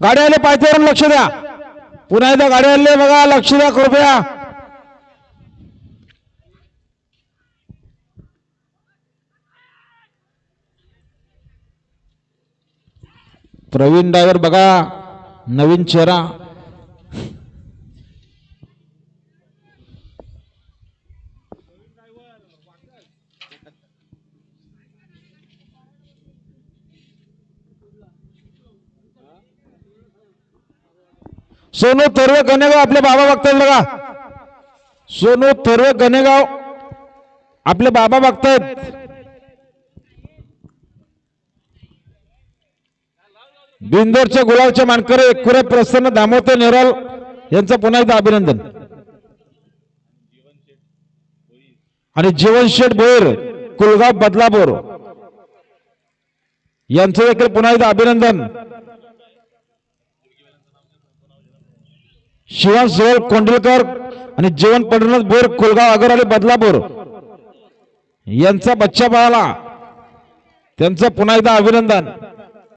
गाडी आले पायथ्यावरून लक्ष द्या. पुन्हा एकदा गाडी आले बघा लक्ष द्या कृपया. प्रवीण ड्रायव्हर बघा नवीन चेहरा. सोनू थर्व गणेगाव आपले बाबा बघतायत बघा. सोनू थर्व गणेगाव आपले बाबा बघतायत. बिंदोरचे गुलाबचे मानकरे एकुरे प्रसन्न दामोते नेराल यांचं पुन्हा एकदा अभिनंदन. आणि जीवनशेठ भोईर कुलगाव बदलापूर यांचं देखील पुन्हा एकदा अभिनंदन. शिवान सोहल कोंडलकर आणि जीवन पंढरनाथ बोर कुलगाव अगरवाली बदलापूर. यांचा बच्चा बाळाला त्यांचं पुन्हा एकदा अभिनंदन.